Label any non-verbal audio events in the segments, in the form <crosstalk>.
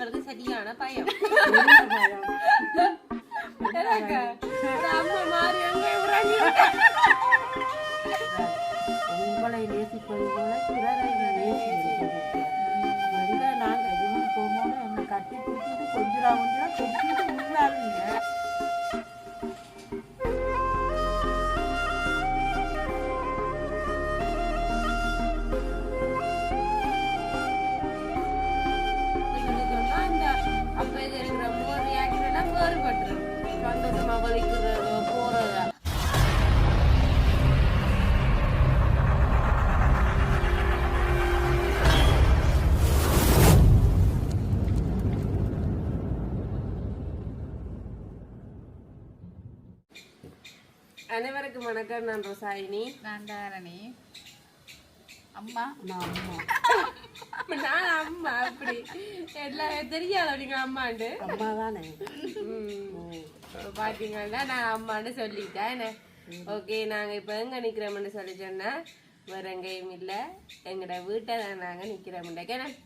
எங்களுக்கு சரியான பயம். உங்களை நேசிப்பது போல பிறரை நேசிக்கிறது நாங்க எதுவும் போகும்போது என்னை கட்டி பிடிச்சிட்டு அனைவருக்கும் வணக்கம். நான் ரோசாயினி. நான் தாரணி. அம்மா. நான் அம்மா. நான் அம்மா அப்படி. எல்லாம் தெரியாதோ நீங்க அம்மாண்டு? அம்மா தானே. பாத்தீங்கன்னா நான் அம்மான்னு சொல்லிட்டேன். ஓகே நாங்க இப்ப எங்க நிக்கிறோம்னு சொல்லி சொன்னா வேற எங்கேயும் இல்ல. எங்கட வீட்டை தான் நாங்க நிக்கிறோம்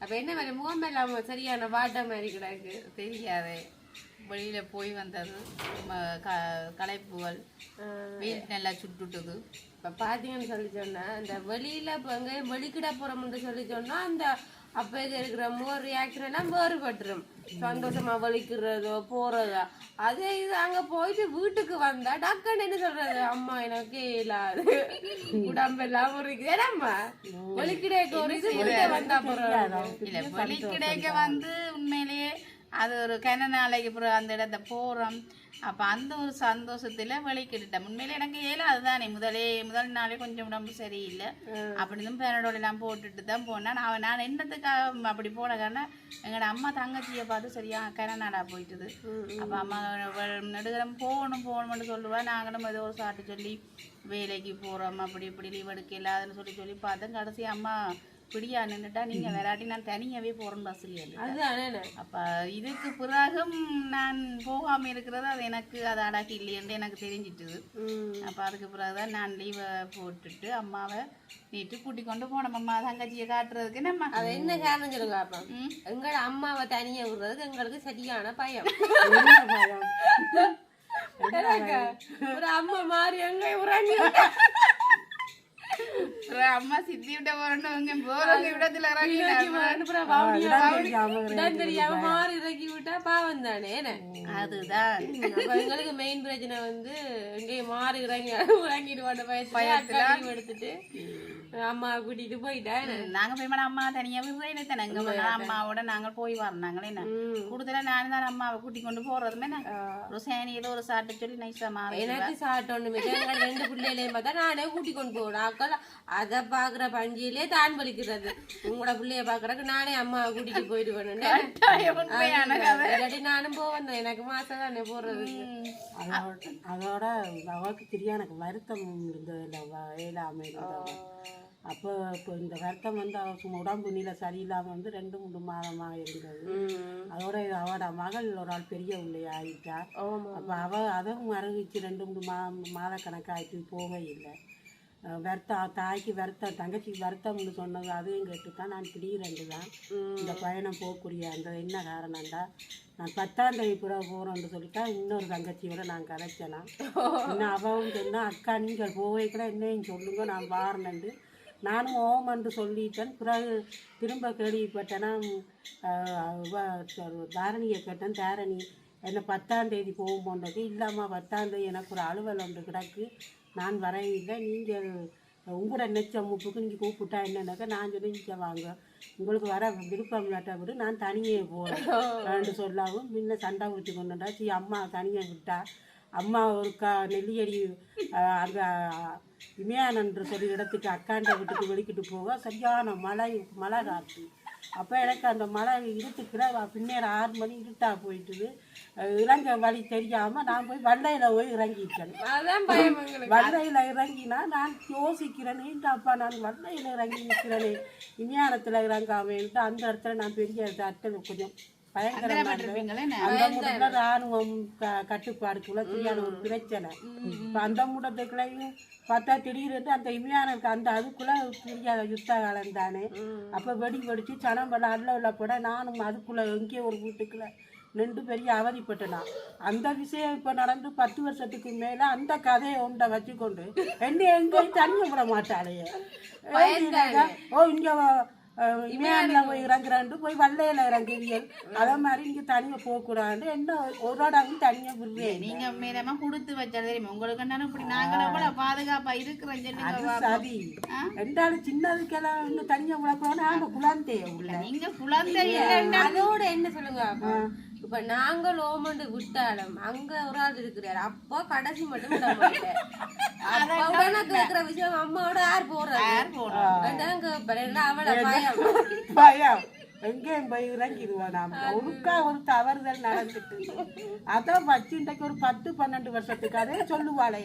அப்ப என்ன வேலை முகம் இல்லாம சரியான வாட்ட மாதிரி கிடக்கு? தெரியாது. வெளியில போய் வந்தது. க- களைப்புகள். வெயில் நல்லா சுட்டுட்டுது. இப்ப பாத்தீங்கன்னு சொல்லி சொன்னா இந்த வெளியில இப்ப எங்க வெளிக்கிட போறோம்னு சொல்லி சொன்னா அந்த அப்ப இது இருக்கிற மோர் ரியாக்ஷன் எல்லாம் வேறுபட்டுரும். சந்தோஷமா வலிக்கிறதோ போறதோ. அதே இது அங்க போயிட்டு வீட்டுக்கு வந்தா டக்குன்னு என்ன சொல்றது? அம்மா எனக்கு இல்லாது. உடம்பெல்லாம் முறிக்குது ஏடாம்மா வலிக்கிடக்கு ஒரு இது வந்தா போறோம். இல்ல வெளி கிடைக்க வந்து உண்மையிலேயே அது ஒரு கன நாளைக்கு அப்புறம் அந்த இடத்த போறோம். அப்ப அந்த ஒரு சந்தோஷத்துல வெளிக்கிட்டேன் உண்மையிலே எனக்கு ஏல அதுதானே முதலே முதல் நாளே கொஞ்சம் உடம்பு சரியில்லை. அப்படிதான் பேனடோல் எல்லாம் போட்டுட்டு தான் போனேன். நான் நான் என்னத்துக்காக அப்படி போன காரணம் எங்களோட அம்மா தங்கச்சியை பார்த்து சரியா கன நாளா போயிட்டுது அப்ப அம்மா நெடுகரம் போகணும் போகணும்னு சொல்லுவா. நாங்களும் ஏதோ ஒரு சாட்டு சொல்லி வேலைக்கு போறோம் அப்படி இப்படி லீவ் எடுக்க இல்லாதுன்னு சொல்லி சொல்லி பார்த்தேன். கடைசி அம்மா பிடியா நின்றுட்டா நீங்க விளையாட்டி நான் தனியாவே போறேன் பஸ்ல அதுதானே அப்ப இதுக்கு பிறகும் நான் போகாம இருக்கிறது அது எனக்கு அது அடக்கி இல்லையென்று எனக்கு தெரிஞ்சிட்டுது. அப்ப அதுக்கு பிறகுதான் நான் லீவை போட்டுட்டு அம்மாவை நேற்று கூட்டி கொண்டு போனோம். அம்மா தங்கச்சியை காட்டுறதுக்கு. நம்ம அது என்ன காரணம் சொல்லுங்க அப்பா. எங்களோட அம்மாவை தனியா விடுறதுக்கு எங்களுக்கு சரியான பயம். ஒரு அம்மா மாதிரி எங்க உறங்கி அம்மா சித்தி விட்ட போறேன்னு போறது விடத்துல இடம் தெரியாம மாறி இறக்கி விட்டா பாவம் தானே? அதுதான் எங்களுக்கு மெயின் பிரச்சனை வந்து எங்கேயும் மாறி இறங்கி இறங்கிடுவாண்ட பயத்துல leave எடுத்துட்டு அம்மா கூட்டிட்டு போயிட்டேன் நாங்க போய் மேடம் அம்மா தனியா விடுறேன் தானே எங்க அம்மாவோட நாங்க போய் வரனாங்களே என்ன கூடுதலா நான் தான் அம்மாவை கூட்டி கொண்டு போறதுமே என்ன ஒரு சேனியில ஒரு சாட்டை சொல்லி நைஸா மாறி எனக்கு சாப்பிட்ட ஒண்ணுமே எங்க ரெண்டு பிள்ளைகளையும் பார்த்தா நானே கூட்டி கொண்டு போகணும் அக்கள் அதை பாக்குற பஞ்சியிலே தான் வலிக்கிறது உங்களோட பிள்ளைய பாக்குறதுக்கு நானே அம்மாவை கூட்டிட்டு கதை இல்லாட்டி நானும் போவேன். எனக்கு மாசம் தானே போறது அதோட அதோட அவளுக்கு தெரியும். எனக்கு வருத்தம் இருந்தது இல்லை இருந்தது அப்போ இப்போ இந்த வருத்தம் வந்து அவளுக்கு உடம்பு நிலை சரியில்லாமல் வந்து ரெண்டு மூணு மாதமாக இருந்தது. அதோட அவட மகள் ஒரு ஆள் பெரிய உள்ளே ஆகிட்டா அப்போ அவ அதுவும் மரகிச்சு ரெண்டு மூணு மா மாத கணக்காயிட்டு போவே இல்லை. வருத்தம் தாய்க்கு வருத்தம் தங்கச்சிக்கு வருத்தம்னு சொன்னது அதையும் கேட்டு தான் நான் திடீரென்று தான் இந்த பயணம் போகக்கூடிய அந்த என்ன காரணம்டா நான் பத்தாம் தேதி கூட போகிறோம்னு சொல்லிட்டா இன்னொரு தங்கச்சியோட நான் கதைச்சேனா இன்னும் <laughs> அவவும் சொன்னா அக்கா நீங்கள் போவேக்கிற என்னையும் சொல்லுங்க நான் வாரணுண்டு நானும் ஓமன்று சொல்லிட்டேன். பிறகு திரும்ப கேள்விப்பட்டேன்னா தாரணியை கேட்டேன். தாரணி என்ன பத்தாம் தேதி போகும்போன்றது இல்லாமல் பத்தாம் தேதி எனக்கு ஒரு அலுவல் ஒன்று கிடக்கு. நான் வரையில்லை நீங்கள் உங்களோட நெச்ச முப்புக்கு நீங்கள் கூப்பிட்டா என்னன்னாக்கா நான் சொல்லி இங்கே வாங்க. உங்களுக்கு வர விருப்பம் இல்லாட்டா விடு நான் தனியே போகிறேன் சொல்லாவும் முன்ன சண்டை ஊற்றி கொண்டுட்டா சி அம்மா தனியே விட்டா அம்மா ஒரு கா நெல்லியடி அங்கே இமயானன்ற சொல்லி இடத்துக்கு அக்காண்ட வீட்டுக்கு வெளிக்கிட்டு போக சரியான மழை மழை காற்று. அப்போ எனக்கு அந்த மழை இருட்டுக்கிற பின்னேற ஆறு மணி இருட்டா போயிட்டுது. இறங்க வழி தெரியாமல் நான் போய் வண்டையில் போய் இறங்கிட்டேன் வண்டையில் இறங்கினா நான் யோசிக்கிறேன் அப்பா நான் வண்டையில் இறங்கி நிற்கிறேனே விஞ்ஞானத்தில் இறங்காமேன்ட்டு அந்த இடத்துல நான் பெரிய இடத்துல கொஞ்சம் பயங்கரமா ராணுவம் கட்டுப்பாடுக்குள்ள சரியான ஒரு பிரச்சனை. இப்ப அந்த முடத்துக்குள்ளையும் பார்த்தா திடீர்னு அந்த இமையானுக்கு அந்த அதுக்குள்ள தெரியாத யுத்த காலம் தானே அப்ப வெடி வெடிச்சு சனம் பண்ண அல்ல உள்ள போட நானும் அதுக்குள்ள எங்கேயோ ஒரு வீட்டுக்குள்ள நின்று பெரிய அவதிப்பட்டனா. அந்த விஷயம் இப்ப நடந்து பத்து வருஷத்துக்கு மேல அந்த கதையை ஒன்றை வச்சுக்கொண்டு என்ன எங்கேயும் தனிய விட மாட்டாளே ஓ இங்க இமேனில் போய் இறங்குறாண்டு போய் வல்லையில இறங்குவியல் அதே மாதிரி இங்க தனியா போகக்கூடாது. என்ன ஒரு இடமும் தனியா விடுறேன் நீங்க மேலமா கொடுத்து வச்சா தெரியுமா? உங்களுக்கு என்னன்னா இப்படி? நாங்களும் எவ்வளவு பாதுகாப்பா இருக்கிறோம். சரி. ரெண்டாலும் சின்னதுக்கெல்லாம் இன்னும் தனியா விளக்கணும் நாங்க குழந்தை உள்ள. நீங்க குழந்தை இல்லைன்னா அதோட என்ன சொல்லுங்க? இப்ப நாங்கள் ஓமண்டு விட்டாலும் அங்க ஒரு ஆள் இருக்கிறார். அப்பா கடைசி மட்டும் நான் கேக்குற விஷயம் அம்மாவோட யார் இல்ல அவளை பயம். பயம். எங்கேயும் போய் இறங்கிடுவோம் நாம. ஒருக்கா ஒரு தவறுதல் நடந்துட்டு. அதான் வச்சு இன்றைக்கு ஒரு பத்து பன்னெண்டு வருஷத்துக்கு அதே சொல்லுவாளே.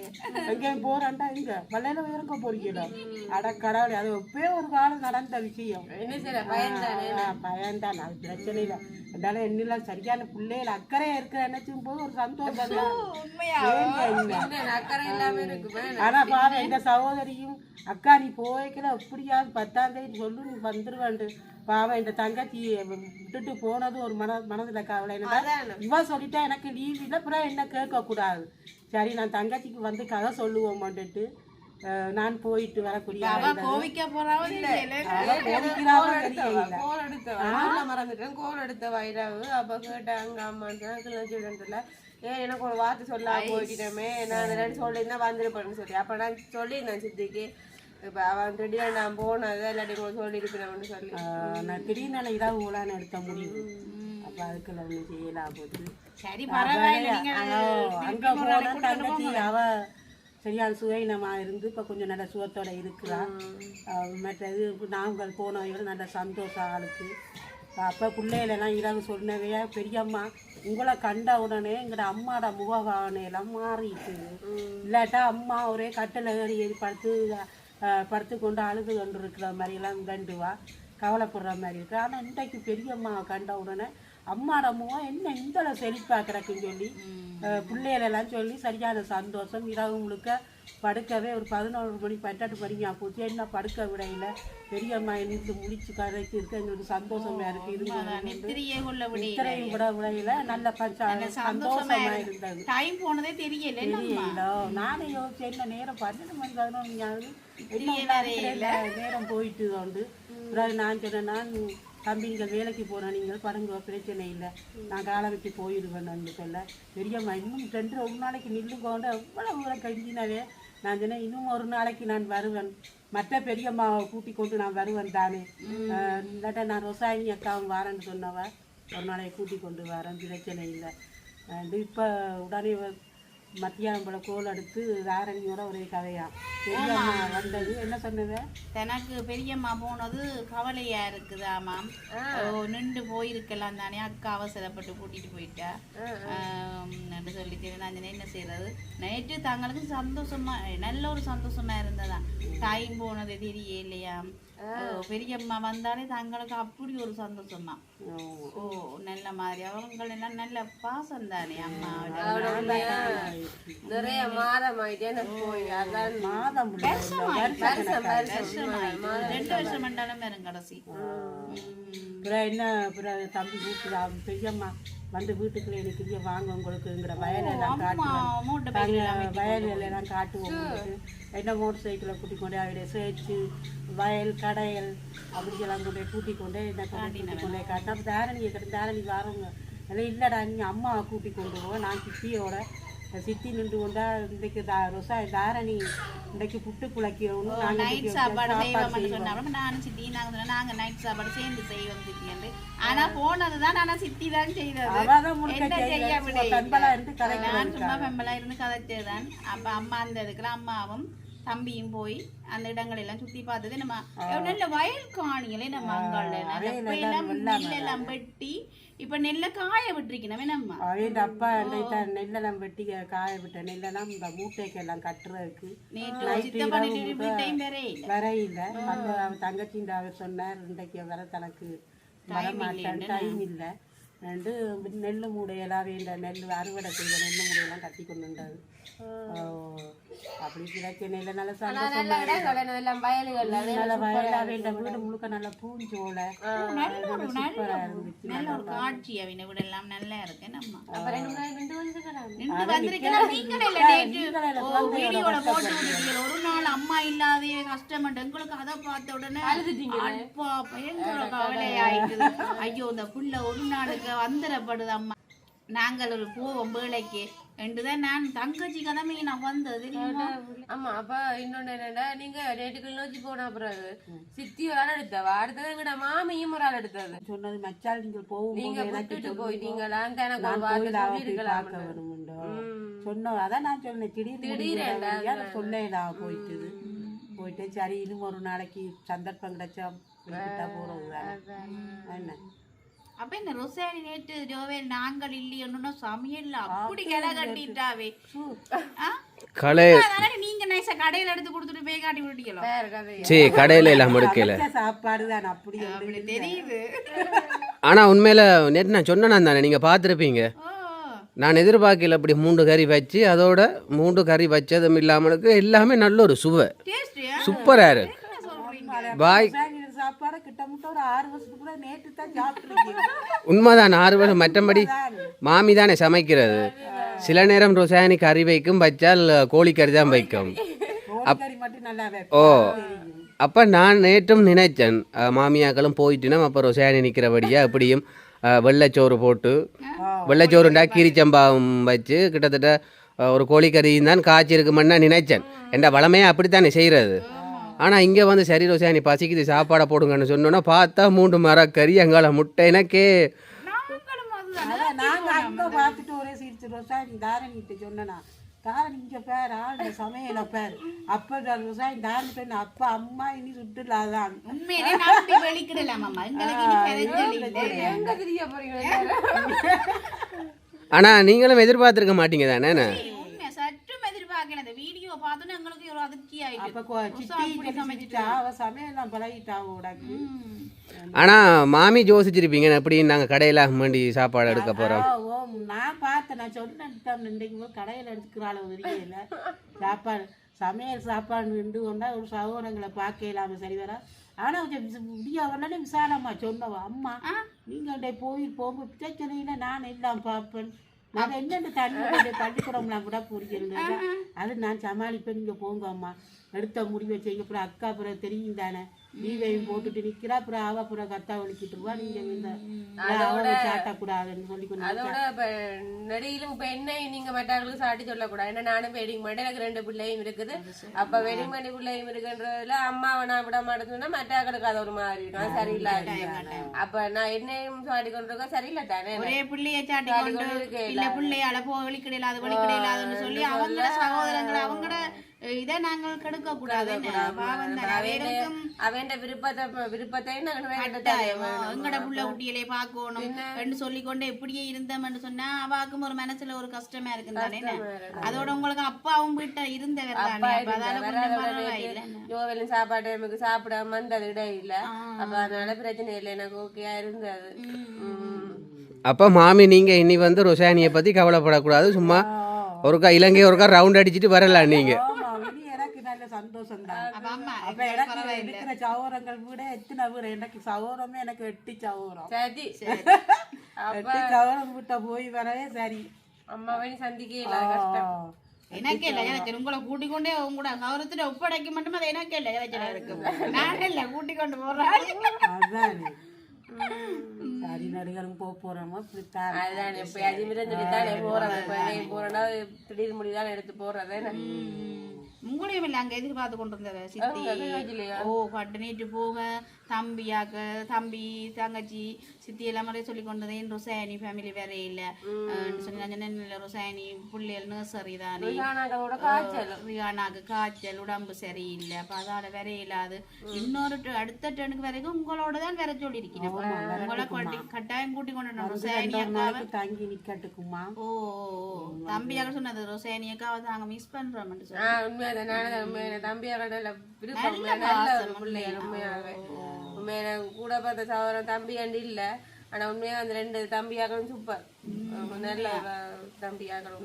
எங்கேயும் போறாண்டா இங்க? வல்லையில இறங்க போறீங்களோ? அட கடவுளே அது எப்பயோ ஒரு காலம் நடந்த விஷயம். என்ன செய்ய பயம் தானே ஆ, பயம்தான் அது பிரச்சனை இல்லை. இருந்தாலும் என்னெல்லாம் சரியான பிள்ளைகள் அக்கறையா இருக்கிற நினைச்சும் போது ஒரு சந்தோஷம் என்ன? அக்கறை ஆனா பாரு எங்க சகோதரியும் அக்கா நீ போய்க்கல எப்படியாவது பத்தாம் தேதி சொல்லு நீ வந்துருவாண்டு பாவம் இந்த தங்கச்சி விட்டுட்டு போனது ஒரு மன மனதுல கவலை. இவ சொல்லிட்டா எனக்கு லீவ் இல்லை அப்புறம் என்ன கேட்க கூடாது சரி நான் தங்கச்சிக்கு வந்து கதை சொல்லுவோம்ட்டு நான் போயிட்டு வரக்கூடிய கோல் மறந்துட்டேன் கோல் எடுத்த வைராவு அப்ப கேட்டாங்க அம்மா ஏன் எனக்கு ஒரு வார்த்தை சொல்ல போயிட்டோமே நான் ரெண்டு சொல்லியிருந்தா வந்திருப்பேன்னு சொல்லி. அப்ப நான் சொல்லியிருந்தேன் சித்திக்கு இப்ப அவன் திடீர்னு நான் போனது இல்லாட்டி உங்களுக்கு சொல்லியிருப்பேன் சொல்லி. நான் திடீர்னு இரவு ஊழான்னு எடுத்த முடிவு அப்ப அதுக்குள்ள ஒண்ணு செய்யலாம் போட்டு சரி பரவாயில்ல நீங்க அங்க போன தங்கச்சி அவ சரியான சுயநமா இருந்து இப்ப கொஞ்சம் நல்ல சுகத்தோட இருக்கிறா. அஹ் மற்றது நாங்கள் போனவங்க நல்ல சந்தோஷம் ஆளுக்கு. அப்ப பிள்ளைகளெல்லாம் இரவு சொன்னவையா பெரியம்மா உங்களை கண்ட உடனே எங்கட அம்மாட முகவானை எல்லாம் மாறிட்டு. இல்லாட்டா அம்மா ஒரே கட்டில் ஏறி ஏறி படுத்து படுத்து கொண்டு அழுது கொண்டு இருக்கிற மாதிரி எல்லாம் கண்டுவா. கவலைப்படுற மாதிரி இருக்கு. ஆனா இன்றைக்கு பெரியம்மா கண்ட உடனே அம்மாட முகம் என்ன இந்த செழிப்பா கிடக்குன்னு சொல்லி பிள்ளைகளெல்லாம் சொல்லி சரியான சந்தோஷம் இரவு முழுக்க படுக்கவே ஒரு பதினோரு மணி பன்னெண்டு மணிக்கு போச்சு என்ன படுக்க விடையில? பெரியம்மா எனக்கு முடிச்சு கதைக்கு இருக்க எங்களுக்கு சந்தோஷமா இருக்கு இருந்தது நெத்திரியே கொள்ள விட விடையில நல்ல சந்தோஷமா இருந்தது. டைம் போனதே தெரியல தெரியல நானே யோசிச்சேன் என்ன நேரம் பன்னெண்டு மணி பதினொன்று நேரம் போயிட்டு உண்டு. பிறகு நான் சொன்னேன் நான் தம்பிங்க வேலைக்கு போறேன் நீங்கள் படுங்க பிரச்சனை இல்லை. நான் காலமைக்கு போயிடுவேன்னு சொல்ல. பெரியம்மா இன்னும் ரெண்டு ஒரு நாளைக்கு நில்லுங்கோண்டு எவ்வளவு தூரம் கஞ்சினவே. நான் சொன்னேன் இன்னும் ஒரு நாளைக்கு நான் வருவேன். மற்ற பெரியம்மாவை கூட்டி கொண்டு நான் வருவேன் தானே. இல்லாட்டா நான் ரொசாயினி அக்காவும் வரேன்னு சொன்னவ ஒரு நாளைக்கு கூட்டி கொண்டு வரேன் பிரச்சனை இல்லை. இப்போ உடனே மத்தியானம் போல கோல் எடுத்து தாரணியோட ஒரே கதையா. பெரியம்மா வந்தது. என்ன சொன்னது? எனக்கு பெரியம்மா போனது கவலையா இருக்குது ஆமாம் நின்று போயிருக்கலாம் தானே. அக்கா அவசரப்பட்டு கூட்டிட்டு போயிட்டா. என்று சொல்லிட்டு நான் என்ன செய்யறது நேற்று தங்களுக்கு சந்தோஷமா நல்ல ஒரு சந்தோஷமா இருந்ததா. டைம் போனது தெரியலையா? பெரியம்மா வந்தாலே தங்களுக்கு அப்படி ஒரு சந்தோஷமா ஓ. நல்ல மாதிரி. அவங்க எல்லாம் நல்ல பாசம் தானே அம்மாவோட நிறைய மாதம் மாதம். ரெண்டு வருஷம் மண்டாலும் வரும் கடைசி. அப்புறம் என்ன அப்புறம் தம்பி கூப்பிடுறா பெரியம்மா வந்து வீட்டுக்குள்ள எனக்கு இங்கே வாங்க உங்களுக்குங்கிற வயலெல்லாம் காட்டுவேன் மூட்டை நாங்க வயல் எல்லாம் காட்டுவோம் என்ன மோட்டர் சைக்கிளை கூட்டி கொண்டு அவருடைய சேர்த்து வயல் கடையல் அப்படிங்கெல்லாம் கொண்டு கூட்டி கொண்டு கொண்டு கூட்டி கொண்டு போய் காட்டினா அப்போ தாரணியை கிட்ட தாரணி வாரவங்க. இல்லை இல்லைடா நீ அம்மாவை கூட்டி கொண்டு போ நான் சித்தியோட. சித்தி நின்று கொண்டா இன்றைக்கு தா ரொசா தாரணி இன்றைக்கு புட்டு குழக்கிறோம்னு நைட் சாப்பாடு நாங்கள் செய்வோம்னு சொன்னாங்க நானும் சித்தி நாங்க சொன்னோம், நாங்க நைட் சாப்பாடு சேர்ந்து செய்வோம் சித்தி ஆனா போனதுதான் ஆனா சித்தி தான் செய்தது. என்ன செய்ய கதைக்கு நான் சும்மா பெம்பலா இருந்து கதைச்சதுதான். அப்ப அம்மா அந்த இதுக்குள்ள அம்மாவும் தம்பியும் போய் அந்த இடங்கள் எல்லாம் சுத்தி பார்த்தது. நம்ம நல்ல வயல் காணிகளே நம்ம அங்கால நல்ல எல்லாம் வெட்டி இப்ப நெல்லை காய விட்டுருக்கணும் நம்ம. அப்பா அன்னைக்கு நெல்லெல்லாம் வெட்டி காய விட்ட நெல்லெல்லாம் இந்த மூட்டைக்கு எல்லாம் கட்டுறதுக்கு வர இல்லை. அந்த தங்கச்சின்ற அவர் சொன்னார் இன்றைக்கு வர தனக்கு டைம் இல்லை. ரெண்டு நெல் மூடையெல்லாம் வேண்ட நெல் அறுவடை செய்த நெல் மூடையெல்லாம் கட்டி கொண்டு வந்தது ஓ, அப்படி பிரச்சனையில் நல்ல வேண்ட வீடு முழுக்க நல்ல பூஞ்சோலை. நல்ல ஒரு காட்சி வீடு எல்லாம் நல்லா இருக்கு ஒரு நாள் அம்மா இல்லாதே கஷ்டப்பட்டு எங்களுக்கு அதை பார்த்த உடனே அப்பா பயங்கர கவலை ஆயிட்டுது ஐயோ இந்த புள்ள ஒரு நாளுக்கு வந்துடப்படுது அம்மா நாங்கள் ஒரு போவோம் வேலைக்கு. என்றுதான் நான் தங்கச்சி கதமையை நான் வந்தது? ஆமா அப்ப இன்னொன்னு என்னன்னா நீங்க நேற்றுக்கு நோக்கி போன பிறகு சித்தி ஒரு ஆள் எடுத்தவா அடுத்தது எங்கட மாமியும் ஒரு ஆள் எடுத்தது. சொன்னது மச்சால் நீங்கள் போகும்போது நீங்க விட்டுட்டு போயிட்டீங்களா எனக்கு ஒரு வார்த்தை சொன்னோம். அதான் நான் சொன்னேன் திடீர்னு சொல்லலாம் போயிட்டு போயிட்டு சரி இன்னும் ஒரு நாளைக்கு சந்தர்ப்பம் கிடைச்சா போறது என்ன? அப்ப இந்த ரொசாரி நேற்று ஜோவே நாங்கள் இல்லையோன்னு சமையல் அப்படி கிளை கட்டிட்டாவே. அதனால நீங்க நைஸா கடையில எடுத்து கொடுத்துட்டு போய் காட்டி விட்டீங்களோ சரி கடையில் எல்லாம் எடுக்கல சாப்பாடு தான் அப்படி அப்படி தெரியுது. ஆனால் உண்மையில் நேற்று நான் சொன்னேன் தானே நீங்கள் பார்த்துருப்பீங்க. ஓ. நான் எதிர்பார்க்கல அப்படி மூன்று கறி வச்சு அதோட மூன்று கறி வச்சதும் இல்லாமலுக்கு எல்லாமே நல்ல ஒரு சுவை. சூப்பராக இருக்கு. பாய் சாயங்கால சாப்பாடு கிட்டத்தட்ட ஒரு ஆறு வருஷத்துக்கு கூட நேற்று தான் சாப்பிட்டுருக்கீங்க உண்மைதான் ஆறு வருஷம். மற்றபடி மாமி தானே சமைக்கிறது. சில நேரம் ரொசாயனி கறி வைக்கும் வச்சால் கோழிக்கறி தான் வைக்கும். ஓ அப்போ நான் நேற்றும் நினைச்சேன் மாமியாக்களும் போயிட்டுனா அப்போ ரொசாயனி நிற்கிறபடியா அப்படியும் வெள்ளைச்சோறு போட்டு வெள்ளைச்சோறுண்டா கீரிச்சம்பாவும் வச்சு கிட்டத்தட்ட ஒரு கோழிக்கறியும் தான் காய்ச்சி இருக்குமென்னு நான் நினைச்சேன் என்ற வளமையாக அப்படித்தானே செய்கிறது ஆனால் இங்கே வந்து சரி ரொசாயனி பசிக்குது சாப்பாடை போடுங்கன்னு சொன்னோன்னா பார்த்தா மூன்று மரக்கறி அங்கால முட்டை. எனக்கே அங்க பார்த்துட்டு ஒரே சிரிச்சிருவோம் சார் நீ தாரணிட்டு சொன்னா தாரணி இங்க பேர் ஆள் சமையல பேர். அப்ப விவசாயி தாரணி பெண் அப்பா அம்மா இனி சுட்டுலாதான் <laughs> ஆனால் நீங்களும் எதிர்பார்த்துருக்க மாட்டீங்க தானே உண்மை சற்றும் எதிர்பார்க்கல இந்த வீடியோ பார்த்தோன்னே எங்களுக்கு ஒரு அதிர்ச்சி ஆயிட்டு அப்ப கொ- சித்தி சமைச்சிட்டா அவ சமையலாம் பழகிட்டா உடக்கு ஆனால் மாமி யோசிச்சிருப்பீங்க எப்படி நாங்கள் கடையில் வேண்டி சாப்பாடு எடுக்க போகிறோம் ஓ நான் பார்த்தேன் நான் சொன்னேன் இன்றைக்கு போய் கடையில் எடுத்துக்கிறாள் உதவியில் சாப்பாடு சமையல் சாப்பாடு நின்று கொண்டா ஒரு சகோதரங்களை பார்க்க இல்லாமல் சரி வர ஆனால் கொஞ்சம் விச- முடிய வரலன்னு விசாலம்மா சொன்னவா அம்மா நீங்கள் போய் போங்க பிரச்சனையில் நான் எல்லாம் பார்ப்பேன் நான் என்னென்ன தண்ணி பள்ளிக்கூடம்லாம் கூட புரிஞ்சிருந்தேன் அது நான் சமாளிப்பேன். நீங்கள் போங்க அம்மா எடுத்த முடிவை செய்யுங்க அப்புறம் அக்கா அப்புறம் தெரியும் தானே. தீவையும் போட்டுட்டு நிற்கிறா அப்புறம் அவ அப்புறம் கத்தா ஒழிக்கிட்டுருவா நீங்கள் இந்த அவளை சாட்டக்கூடாதுன்னு சொல்லி கொண்டு அதோட இப்ப நடிகையிலும் இப்ப என்ன நீங்க மற்றவர்களுக்கு சாட்டி சொல்லக்கூடாது. ஏன்னா நானும் வெடிங் மாட்டேன் எனக்கு ரெண்டு பிள்ளையும் இருக்குது. அப்ப வெடிங் பண்ணி பிள்ளையும் இருக்குன்றதுல அம்மாவை நான் விட மாட்டேன்னா மற்றவர்களுக்கு அது ஒரு மாதிரி இருக்கும். அது சரியில்லை அப்ப நான் என்னையும் சாட்டி கொண்டிருக்கேன் சரியில்லை தானே ஒரே பிள்ளைய சாட்டி கொண்டு இருக்கே இல்ல. பிள்ளையால போ வெளிக்கிடையில அது வெளிக்கிடையிலாதுன்னு சொல்லி அவங்கள சகோதரங்களை அவங்கள இதை நாங்கள் கெடுக்க கூடாது அவன் விருப்பத்தை விருப்பத்தை எங்கட புள்ள குட்டியலே பார்க்கணும் என்று சொல்லிக்கொண்டு இப்படியே இருந்தோம்னு சொன்னா அவாக்கும் ஒரு மனசுல ஒரு கஷ்டமா இருக்கும். தானே அதோட உங்களுக்கு அப்பாவும் வீட்டை இருந்தவர் தானே? ஜோவலும் சாப்பாடு நமக்கு சாப்பிடாம வந்தது இடையில. அப்ப அதனால பிரச்சனை இல்லை. எனக்கு ஓகேயா இருந்தது. உம். அப்போ மாமி நீங்கள் இனி வந்து ரொசானியை பற்றி கவலைப்படக்கூடாது. சும்மா ஒருக்கா இலங்கை ஒருக்கா ரவுண்ட் அடிச்சிட்டு வரலாம் நீங்கள் எனக்கு நல்ல சந்தோஷம் தான் அப்ப எனக்கு இருக்கிற சகோதரங்கள் கூட எத்தனை பேர் எனக்கு சகோதரமே எனக்கு எட்டு சகோதரம். சரி. எட்டு சகோதரம் கிட்ட போய் வரவே சரி. அம்மாவை நீ சந்திக்கல கஷ்டம். எனக்கே இல்லை. எனக்கு உங்களை கூட்டிக் கொண்டே உங்களோட கௌரவத்துல ஒப்படைக்க மட்டும் அது எனக்கே இல்லை. இறைச்சலா இருக்கும் நான் இல்லை. கூட்டிக் கொண்டு போறேன். நடிகரும் போக போறோமோ இப்படித்தான் அதுதான் இப்ப அஜிமிரன் சொல்லித்தானே போறது இப்ப எங்கேயும் திடீர் முடிதான் எடுத்து போறது என்ன உங்களையும் இல்லை அங்க எதிர்பார்த்து கொண்டு இருந்தவ சித்தி ஓ நீட்டு போக தம்பியாக்க தம்பி தங்கச்சி சித்தி எல்லாம் மாதிரி சொல்லி கொண்டு வந்தேன் ரொசாயனி ஃபேமிலி வேற இல்ல. சொல்லி நான் சொன்னேன் ரொசாயனி பிள்ளைகள் நர்சரி தானே. ரியானாக்கு காய்ச்சல். உடம்பு சரியில்லை. அப்ப அதால வேற இல்லாது. இன்னொரு அடுத்த டனுக்கு வரைக்கும் உங்களோட தான் வேற சொல்லி இருக்கேன் உங்களை கட்டி கட்டாயம் கூட்டி கொண்டு. ரொசாயனி அக்காவை. தங்கி நிக்கட்டுக்குமா? ஓ. தம்பியாக சொன்னது ரொசாயனி அக்காவை மிஸ் சொல்லி உண்மையாக உண்மையான தம்பியோட நல்ல பிள்ளைகள் உண்மையான கூட பார்த்த சகோதரன் தம்பி அண்டு இல்லை. ஆனா உண்மையா அந்த ரெண்டு தம்பியாக்களும் சூப்பர் நல்ல தம்பியாக்கள்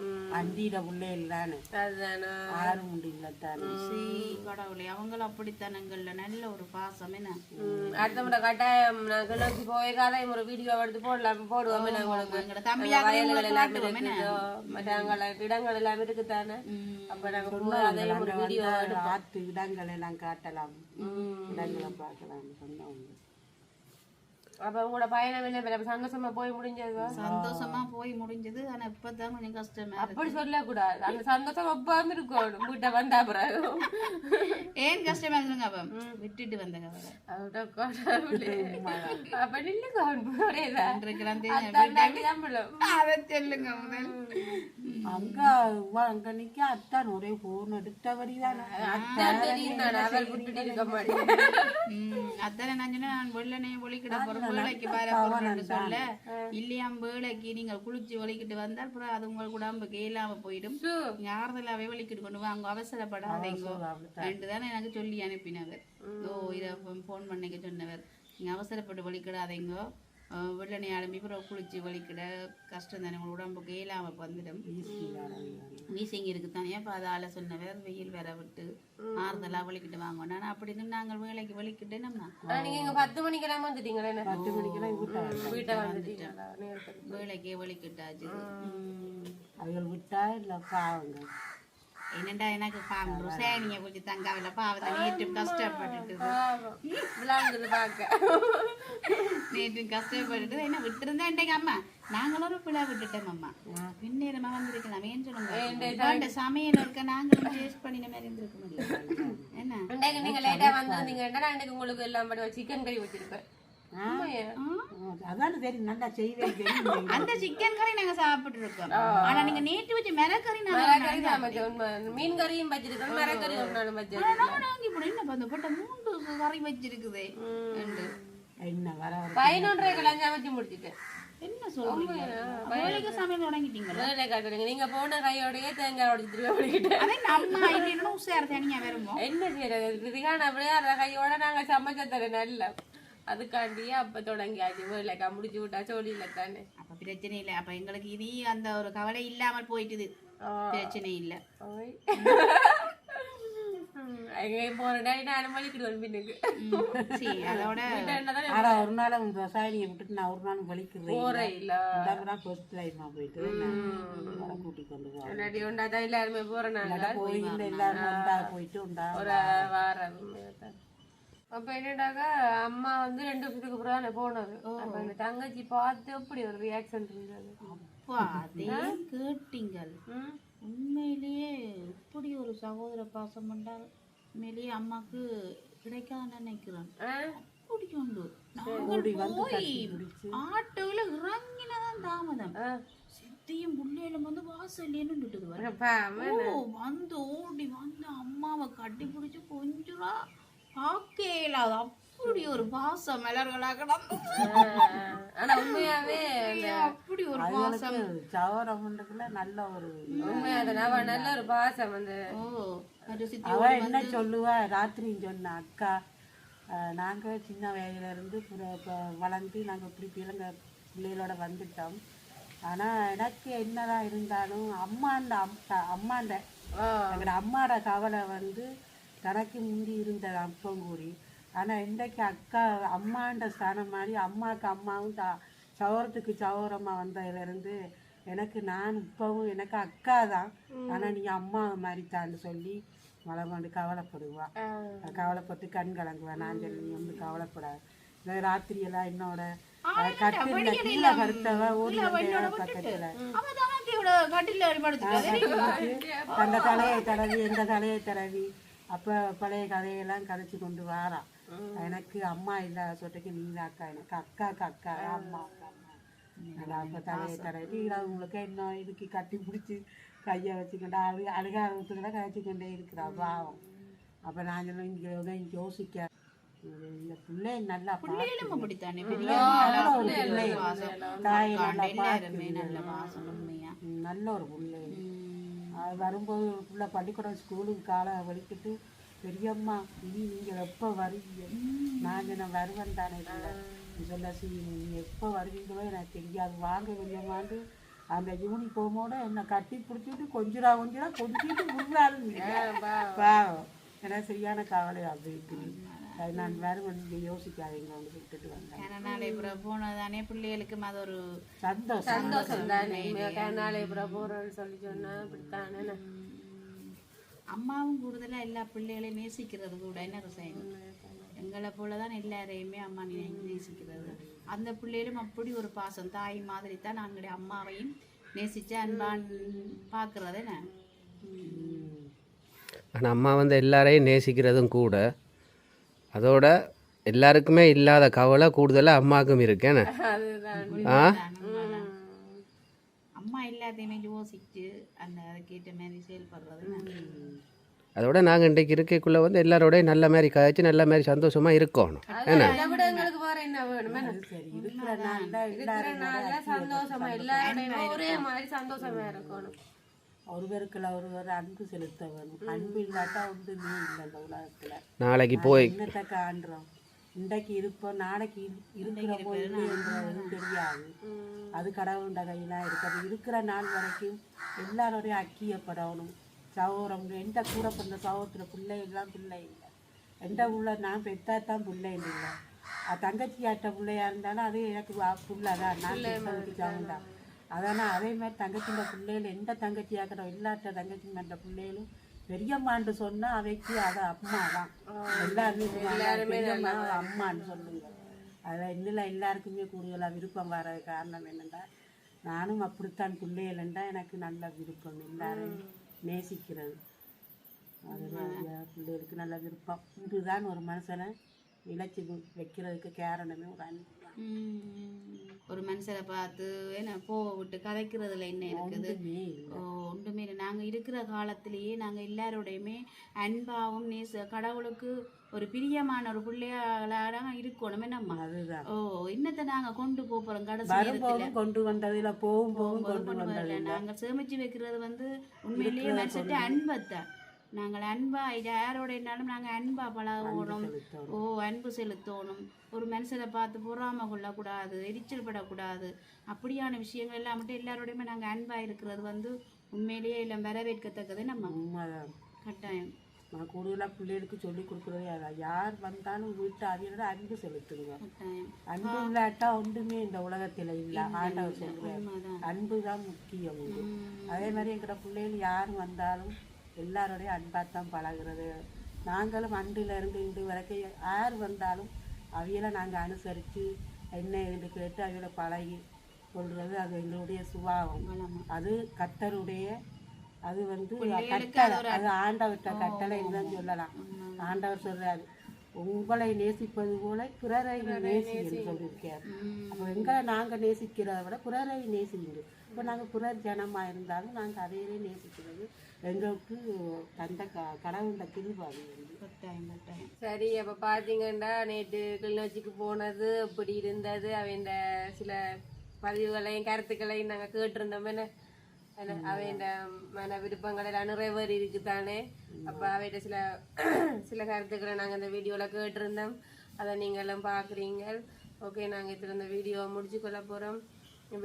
ம், அந்தியிட பிள்ளைகள் தானே அதுதானா? ஆறு முண்டு இல்லத்தானே சீ. கடவுளே அவங்களும் அப்படித்தானங்கள்ல நல்ல ஒரு பாசம் என்ன? அடுத்த முறை கட்டாயம் நான் போய் ஒரு வீடியோ எடுத்து போடலாம் போடுவோம் தம்பியாக வயல்கள் எல்லாம் இருக்குதோ மற்ற அங்கே இடங்கள் எல்லாம் அப்ப அதையும் ஒரு வீடியோ ஆத்து இடங்கள் எல்லாம் காட்டலாம். இடங்களை பார்க்கலாம் சொன்னவங்க அப்ப உங்களோட பயணம் என்ன பெரிய சந்தோஷமா போய் முடிஞ்சதா சந்தோஷமா போய் முடிஞ்சது. ஆனா இப்பதான் கொஞ்சம் கஷ்டமா அப்படி சொல்லக்கூடாது. அந்த சந்தோஷம் எப்பவும் இருக்கும் வீட்டை வந்தா பிறகு. ஏன் கஷ்டமா இருக்குங்க அப்ப? விட்டுட்டு வந்த. அப்ப நில்லுங்க சொல்லுங்க முதல். அங்க அங்க நிக்க அத்தான் ஒரே போன் எடுத்தபடி தானே அத்தான் நான் வெள்ளனே ஒழிக்கிட போறேன் வேலைக்கு வர போறேன்னு சொல்ல. இல்லையாம் வேலைக்கு நீங்கள் குளிச்சு ஒழிக்கிட்டு வந்தால் அப்புறம் அது உங்களுக்கு உடம்புக்கு இல்லாம போயிடும். நீங்க ஆறுதலாவே ஒழிக்கிட்டு கொண்டு வாங்க அவசரப்படாதீங்க. ரெண்டு தானே எனக்கு சொல்லி அனுப்பினவர். ஓ இதை ஃபோன் பண்ணிக்க சொன்னவர். நீங்க அவசரப்பட்டு வலிக்கிடாதீங்க. வெள்ளனை ஆரம்பி அப்புறம் குளிச்சு வலிக்கிட கஷ்டம் தானே உங்க உடம்புக்கு இல்லாம வந்துடும். வீசிங் இருக்கு தானே அப்போ அதால சொன்னவர் வெயில் வேற விட்டு ஆறுதலா வலிக்கிட்டு வாங்க. நான் அப்படி இருந்து நாங்கள் வேலைக்கு வலிக்கிட்டு நம்ம ஆனா, நீங்க இங்க பத்து மணிக்கெல்லாம் வந்துட்டீங்களா? பத்து மணிக்கெல்லாம் வீட்டை வீட்டை வந்துட்டீங்களா. வேலைக்கே வலிக்கிட்டாச்சு. அவர்கள் விட்டா இல்ல பாவங்க என்னடா எனக்கு பாம்பு சேனியை கொஞ்சம் தங்காவில பாவத்தை நேற்று கஷ்டப்பட்டுட்டு. விளாண்டுது பார்க்க. நேற்று கஷ்டப்பட்டுட்டு என்ன விட்டுருந்தா என்டைங்க அம்மா? நாங்களும் ஒரு பிள்ளை விட்டுட்டோம் அம்மா. பின்னேரமா வந்திருக்கலாம் ஏன் சொல்லுங்க சமையல் இருக்க நாங்களும் டேஸ்ட் பண்ணின மாதிரி இருந்திருக்க முடியும் என்ன? இன்றைக்கு நீங்க லேட்டா வந்திருந்தீங்கன்னா நான் உங்களுக்கு எல்லாம் சிக்கன் கறி வச்சிருப்பேன்? அதானே தெரியும். நல்லா செய்வேன் <laughs> தெரியும் அந்த சிக்கன் கறி நாங்க சாப்பிட்டு இருக்கோம் ஆனா நீங்க நேற்று வச்ச மிளகறி நாங்க உண்மை. மீன் கறியும் ஒரு நாள் வச்சிருக்கேன் நான் வாங்கி போனேன் என்ன பண்ண போட்ட மூன்று கறி வச்சிருக்குதே. ரெண்டு. என்ன வர வர பதினொன்றரை கிலோ சமைச்சு முடிச்சிட்டேன். என்ன சொல்றீங்க? வேலைக்கு சமையல் தொடங்கிட்டீங்களா? வேலை காட்டுறீங்க நீங்க போன கையோடயே தேங்காய் உடைச்சிட்டு ஓடிக்கிட்டேன் அதே நம்ம இல்லைன்னா உஷார் தனியா வருமோ என்ன செய்யறது? இதுக்கான விளையாடுற கையோட நாங்க சமைச்ச தர நல்ல. அதுக்காண்டியே அப்ப தொடங்கியாச்சு வேலைக்கா முடிச்சு விட்டா சொல்லில தானே அப்ப பிரச்சனை இல்லை அப்ப எங்களுக்கு இது அந்த ஒரு கவலை இல்லாமல் போயிட்டுது பிரச்சனை இல்ல ஒரு நாள் அவங்க விவசாயியை விட்டுட்டு நான் ஒரு நாள் வலிக்கிறேன் போயிட்டு கூட்டி கொண்டு போறேன் எல்லாருமே உண்டா ஒரு வாரம் அப்ப என்னடாக்கா அம்மா வந்து ரெண்டு வருஷத்துக்கு அப்புறம் தானே போனது. அப்ப அந்த தங்கச்சி பார்த்து எப்படி ஒரு ரியாக்ஷன் இருந்தது? அப்பா அதையும் கேட்டீங்கள்? உண்மையிலேயே இப்படி ஒரு சகோதர பாசம் என்றால் உண்மையிலேயே அம்மாக்கு கிடைக்காதுன்னு நினைக்கிறேன்? அப்படி உண்டு. நாங்கள் போய் ஆட்டோல இறங்கினதான் தாமதம். சித்தியும் புள்ளையிலும் வந்து வாசல்லே நின்றுட்டு வர வந்து ஓடி வந்து அம்மாவை கட்டி பிடிச்சு கொஞ்சரா பார்க்கல அது அப்படி ஒரு பாசம் மலர்களா கிடந்து ஆனா உண்மையாவே அப்படி ஒரு பாசம். சவரம்ன்றதுல நல்ல ஒரு உண்மையாக அவ நல்ல ஒரு பாசம் சித்தி அவ என்ன சொல்லுவா? ராத்திரியும் சொன்ன அக்கா அஹ், நாங்க சின்ன வயதுல இருந்து புற- ப- வளர்ந்து நாங்க இப்படி பிள்ளைங்க பிள்ளைகளோட வந்துட்டோம். ஆனா எனக்கு என்னதான் இருந்தாலும் அம்மாண்ட அம்- அம்மாண்ட. எங்களோட அம்மாட கவலை வந்து தனக்கு முந்தி இருந்தது அப்பம் கூடி ஆனா இன்றைக்கு அக்கா அம்மாண்ட ஸ்தானம் மாதிரி அம்மாவுக்கு அம்மாவும் த சவரத்துக்கு சவரமா வந்ததுல இருந்து எனக்கு நான் இப்பவும் எனக்கு அக்கா தான். ஆனா நீங்க அம்மா மாதிரி தான் சொல்லி வளர்ந்து கவலைப்படுவா. கவலைப்பட்டு கண் கலங்குவா. நான் சொல்லி நீ ஒன்றும் கவலைப்படாது. இந்த ராத்திரி எல்லாம் என்னோட கட்டில கீழே படுத்தவ வந்த பக்கத்துல? கட்டில அந்த தலையை தடவி எந்த தலையை தடவி அப்ப பழைய கதையெல்லாம் கதைச்சு கொண்டு வாரான். எனக்கு அம்மா இல்லாத சொட்டுக்கு நீ தான் அக்கா எனக்கு அக்காக்கு அக்கா அம்மா நல்லா அப்ப தலையை தடவி அவங்களுக்கு என்ன இதுக்கு கட்டி பிடிச்சி கையை வச்சுக்கிட்டு அழு அழுகாரத்துக்கிட்ட கழிச்சு கொண்டே இருக்கிறா பாவம். அப்ப நான் சொல்லுவேன் இங்க இங்க யோசிக்க. இந்த பிள்ளை நல்லா பிள்ளைகளும் பிள்ளை. தாயை நல்லா நல்ல ஒரு பிள்ளை. வரும்போது பிள்ளை பள்ளிக்கூடம் ஸ்கூலுக்கு காலை வலிக்கிட்டு பெரியம்மா இனி நீங்கள் எப்போ வருவீங்க? நான் நான் வருவேன் தானே இல்லை சொல்ல சி நீ எப்போ வருவீங்களோ எனக்கு தெரியாது. வாங்க கொஞ்சமாண்டு அந்த யூனிஃபார்மோட என்னை கட்டி பிடிச்சிட்டு கொஞ்சரா கொஞ்சரா கொஞ்சிட்டு முன்னாள் பாவம். எனக்கு சரியான கவலை அப்படி இருக்குது அது நான் வேற வந்து யோசிக்காதீங்க வந்து விட்டுட்டு வந்தேன். கனநாளை அப்புறம் போனதானே பிள்ளைகளுக்கும் அது ஒரு சந்தோஷம். சந்தோஷம் தானே. அப்புறம் போறோம்னு சொல்லி சொன்னா இப்படித்தானே அம்மாவும் கூடுதலா எல்லா பிள்ளைகளையும் நேசிக்கிறது கூட என்ன ரசாயனம் எங்களை போல தான் எல்லாரையுமே அம்மா நேசிக்கிறது. அந்த பிள்ளைகளும் அப்படி ஒரு பாசம். தாய் மாதிரி தான் நாங்களுடைய அம்மாவையும் நேசிச்சு அன்பான் பார்க்கறது என்ன? ஆனால் அம்மா வந்து எல்லாரையும் நேசிக்கிறதும் கூட அதோட எல்லாருக்குமே இல்லாத கவலை கூடுதலாக அம்மாவுக்கும் இருக்கேன்னு ஆ? அம்மா எல்லாத்தையுமே யோசிச்சு அந்த அதுக்கேற்ற மாதிரி செயல்படுறது என்ன? அதோட நாங்கள் இன்றைக்கு இருக்கைக்குள்ளே வந்து எல்லாரோடய நல்ல மாதிரி கழிச்சு நல்ல மாதிரி சந்தோஷமாக இருக்கணும். நாள்ல சந்தோஷமா. எல்லாருடையுமே ஒரே மாதிரி சந்தோஷமா இருக்கணும். ஒருவருக்குள்ள ஒருவர் அன்பு செலுத்த வேணும் அன்பு இல்லாட்டா வந்து நீ இல்லை இந்த உலகத்துல. நாளைக்கு போய் என்னத்தை காண்றோம்? இன்றைக்கு இருப்போம் நாளைக்கு இரு- இருக்கிற போது தெரியாது. அது கடவுண்ட கையில இருக்குது இருக்கிற நாள் வரைக்கும் எல்லாரோடையும் ஐக்கியப்படணும் சகோதரம் எந்த கூட பிறந்த சகோதர பிள்ளை எல்லாம் பிள்ளை இல்லை. எந்த உள்ள நான் பெத்தா தான் பிள்ளை இல்லை. அது தங்கச்சி ஆட்ட பிள்ளையா இருந்தாலும் அது எனக்கு வா- புள்ள தான். நான் பெற்றதுக்கு சமம் தான். அதனால் அதே மாதிரி தங்கச்சின்ற பிள்ளைகள் எந்த தங்கச்சி ஆக்கிற எல்லாத்த தங்கச்சி மற்ற பிள்ளைகளும் பெரியம்மான்னு சொன்னா அவைக்கு அது அம்மா தான் எல்லாருமே அம்மான்னு சொல்லுங்க. அதில் இன்னில் எல்லாருக்குமே கூடுதலாக விருப்பம் வர காரணம் என்னென்னா நானும் அப்படித்தான் பிள்ளைகளண்டா எனக்கு நல்ல விருப்பம் எல்லாரையும் நேசிக்கிறது. அதனால பிள்ளைகளுக்கு நல்ல விருப்பம். இதுதான் ஒரு மனுஷனை இழைச்சி வைக்கிறதுக்கு காரணமே. ஒரு அன்பு. ஒரு மனுஷரை பார்த்து என்ன போக விட்டு கதைக்கிறதுல என்ன இருக்குது? ஒன்றுமே இல்லை. நாங்கள் இருக்கிற காலத்திலேயே நாங்கள் எல்லாரோடையுமே அன்பாவும் நேச கடவுளுக்கு ஒரு பிரியமான ஒரு பிள்ளையாளாக இருக்கணுமே. நம்ம அதுதான். ஓ இன்னத்தை நாங்கள் கொண்டு போக போகிறோம் கடைசி கொண்டு வந்ததில்ல போகும் போகும் நாங்கள் சேமிச்சு வைக்கிறது வந்து உண்மையிலேயே மனுஷட்டு அன்பத்தை நாங்கள் அன்பா இது யாரோட என்னாலும் நாங்கள் அன்பா பழகணும். ஓ அன்பு செலுத்தணும். ஒரு மனுஷனை பார்த்து பொறாம கொள்ளக்கூடாது எரிச்சல் படக்கூடாது. அப்படியான விஷயங்கள் எல்லாம் மட்டும் எல்லாரோடையுமே நாங்கள் அன்பா இருக்கிறது வந்து உண்மையிலேயே எல்லாம் வரவேற்கத்தக்கது நம்ம. கட்டாயம். நான் கூடுதலாக பிள்ளைகளுக்கு சொல்லி கொடுக்குறதே அதான் யார் வந்தாலும் வீட்டு அவியோட அன்பு செலுத்துங்க. அன்பு இல்லாட்டா ஒன்றுமே இந்த உலகத்தில் இல்லை. ஆண்டவர் சொல்கிறார் உண்மைதான். அன்பு தான் முக்கியம். அதே மாதிரி எங்கட பிள்ளைகள் யார் வந்தாலும் எல்லாரோடையும் அன்பாக தான் பழகுறது. நாங்களும் அன்றில் இருந்து இன்று வரைக்கும் யார் வந்தாலும் அவியலை நாங்கள் அனுசரித்து என்ன என்று கேட்டு அவியோட பழகி கொள்வது அது எங்களுடைய சுபாவம். அது கத்தருடைய அது வந்து கட்டளை. அது ஆண்டவர்கிட்ட கட்டளை தான் சொல்லலாம். ஆண்டவர் சொல்றாரு உங்களை நேசிப்பது போல பிறரை நேசின்னு சொல்லியிருக்கார். அப்போ எங்களை நாங்கள் நேசிக்கிறத விட பிறரை நேசிங்க இப்போ நாங்கள் பிறர் ஜனமாக இருந்தாலும் நாங்கள் அதையே நேசிக்கிறது எங்களுக்கு தந்த க கட்டாயம் சரி அப்ப பாத்தீங்கன்னா நேற்று கிளிநொச்சிக்கு போனது இப்படி இருந்தது அவன் சில பதிவுகளையும் கருத்துக்களையும் நாங்க கேட்டிருந்தோம் என்ன? அவன் மன விருப்பங்கள் எல்லாம் நிறைவேறி இருக்குதானே? அப்ப அவையிட்ட சில சில கருத்துக்களை நாங்க இந்த வீடியோல கேட்டிருந்தோம். அதை நீங்க எல்லாம் பாக்குறீங்க. ஓகே நாங்க இதுல இந்த வீடியோ முடிச்சு கொள்ள போறோம்.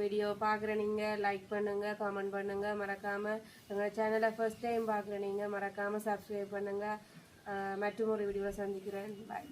வீடியோ பார்க்குற நீங்கள் லைக் பண்ணுங்கள் கமெண்ட் பண்ணுங்கள் மறக்காமல் எங்கள் சேனலை ஃபஸ்ட் டைம் பார்க்குற நீங்கள் மறக்காமல் சப்ஸ்கிரைப் பண்ணுங்கள் மற்றும் ஒரு வீடியோவில் சந்திக்கிறேன். பாய்